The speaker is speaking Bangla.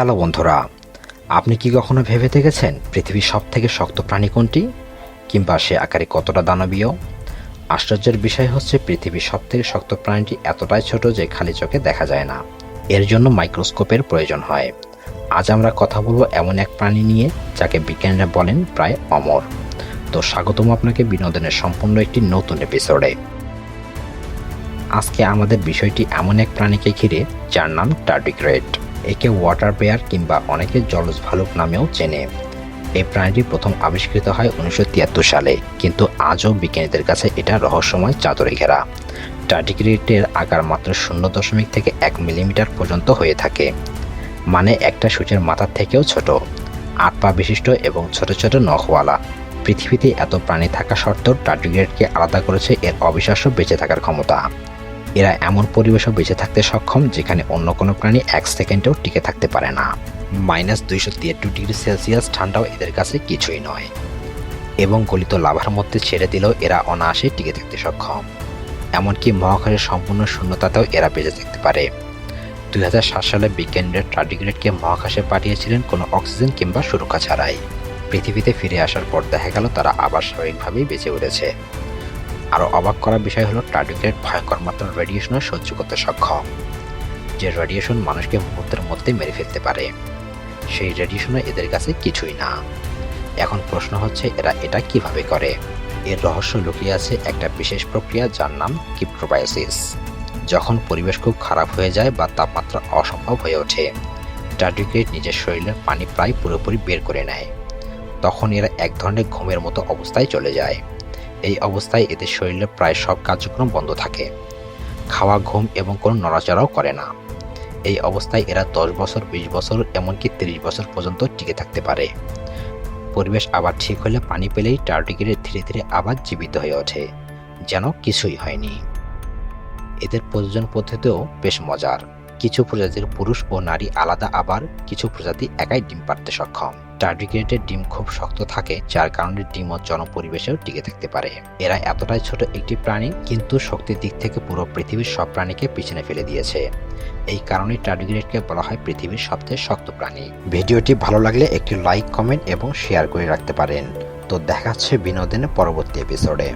হ্যালো বন্ধুরা, আপনি কি কখনো ভেবে দেখেছেন পৃথিবীর সব থেকে শক্ত প্রাণী কোনটি? কিংবা সে আকারে কতটা দানবীয়? আশ্চর্যের বিষয় হচ্ছে পৃথিবীর সব থেকে শক্ত প্রাণীটি এতটাই ছোট যে খালি চোখে দেখা যায় না। এর জন্য মাইক্রোস্কোপের প্রয়োজন হয়। আজ আমরা কথা বলব এমন এক প্রাণী নিয়ে, যাকে বিজ্ঞানীরা বলেন প্রায় অমর। তো স্বাগতম আপনাকে বিনোদনের সম্পূর্ণ একটি নতুন এপিসোডে আজকে আমাদের বিষয়টি এমন এক প্রাণীকে ঘিরে, যার নাম টার্ডিগ্রেড একে ওয়াটার বেয়ার কিংবা অনেকে জলজ ভালুক নামেও চেনে। এই প্রাণীটি প্রথম আবিষ্কৃত হয় উনিশশো তিয়াত্তর সালে, কিন্তু আজও বিজ্ঞানীদের কাছে এটা রহস্যময় চাদরে ঘেরা। টার্ডিগ্রেডের আকার মাত্র শূন্য দশমিক থেকে এক মিলিমিটার পর্যন্ত হয়ে থাকে। মানে একটা সূচের মাথার থেকেও ছোট। আট পা বিশিষ্ট এবং ছোট ছোট নখওয়ালা। পৃথিবীতে এত প্রাণী থাকা সত্ত্বেও টার্ডিগ্রেডকে আলাদা করেছে এর অবিশ্বাস্য বেঁচে থাকার ক্ষমতা। এরা এমন পরিবেশও বেঁচে থাকতে সক্ষম যেখানে অন্য কোনো প্রাণী এক সেকেন্ডেও টিকে থাকতে পারে না। মাইনাস দুইশো তিয়াত্তর ডিগ্রি সেলসিয়াস ঠান্ডাও এদের কাছে কিছুই নয়। এবং গলিত লাভার মধ্যে ছেড়ে দিলেও এরা অনায়াসে টিকে থাকতে সক্ষম। এমনকি মহাকাশের সম্পূর্ণ শূন্যতাতেও এরা বেঁচে থাকতে পারে। দুই হাজার সাত সালে বিজ্ঞানীরা টার্ডিগ্রেডকে মহাকাশে পাঠিয়েছিলেন কোনো অক্সিজেন কিংবা সুরক্ষা ছাড়াই। পৃথিবীতে ফিরে আসার পর দেখা গেল তারা আবার স্বাভাবিকভাবেই বেঁচে উঠেছে। আরও অবাক করার বিষয় হলো টার্ডিগ্রেড ভয়ঙ্কর মাত্রার রেডিয়েশনও সহ্য করতে সক্ষম, যে রেডিয়েশন মানুষকে মুহূর্তের মধ্যে মেরে ফেলতে পারে। সেই রেডিয়েশনও এদের কাছে কিছুই না। এখন প্রশ্ন হচ্ছে, এরা এটা কীভাবে করে? এর রহস্য লুকিয়ে আছে একটা বিশেষ প্রক্রিয়া যার নাম কিপ্রোবায়োসিস যখন পরিবেশ খুব খারাপ হয়ে যায় বা তাপমাত্রা অসম্ভব হয়ে ওঠে টার্ডিগ্রেড নিজের শরীরের পানি প্রায় পুরোপুরি বের করে নেয়। তখন এরা এক ধরনের ঘুমের মতো অবস্থায় চলে যায়। এই অবস্থায় এদের শরীরে প্রায় সব কার্যক্রম বন্ধ থাকে। খাওয়া ঘুম এবং কোনো নড়াচড়াও করে না। এই অবস্থায় এরা দশ বছর, বিশ বছর, এমনকি তিরিশ বছর পর্যন্ত টিকে থাকতে পারে। পরিবেশ আবার ঠিক হলে পানি পেলেই টার্টিগিরে ধীরে ধীরে আবার জীবিত হয়ে ওঠে, যেন কিছুই হয়নি। এদের প্রযোজন পদ্ধতিও বেশ মজার। কিছু প্রজাতির পুরুষ ও নারী আলাদা, আবার কিছু প্রজাতি একাই ডিম পাড়তে সক্ষম। টার্ডিগ্রেটের ডিম খুব শক্ত থাকে, যার কারণে ডিম ও জনপরিবেশেও টিকে থাকতে পারে। এরা এতটাই ছোট একটি প্রাণী, কিন্তু শক্তির দিক থেকে পুরো পৃথিবীর সব প্রাণীকে পিছনে ফেলে দিয়েছে। এই কারণে টার্ডিগ্রেটকে বলা হয় পৃথিবীর সবচেয়ে শক্ত প্রাণী। ভিডিওটি ভালো লাগলে একটি লাইক, কমেন্ট এবং শেয়ার করে রাখতে পারেন। তো দেখাচ্ছে বিনোদনের পরবর্তী এপিসোডে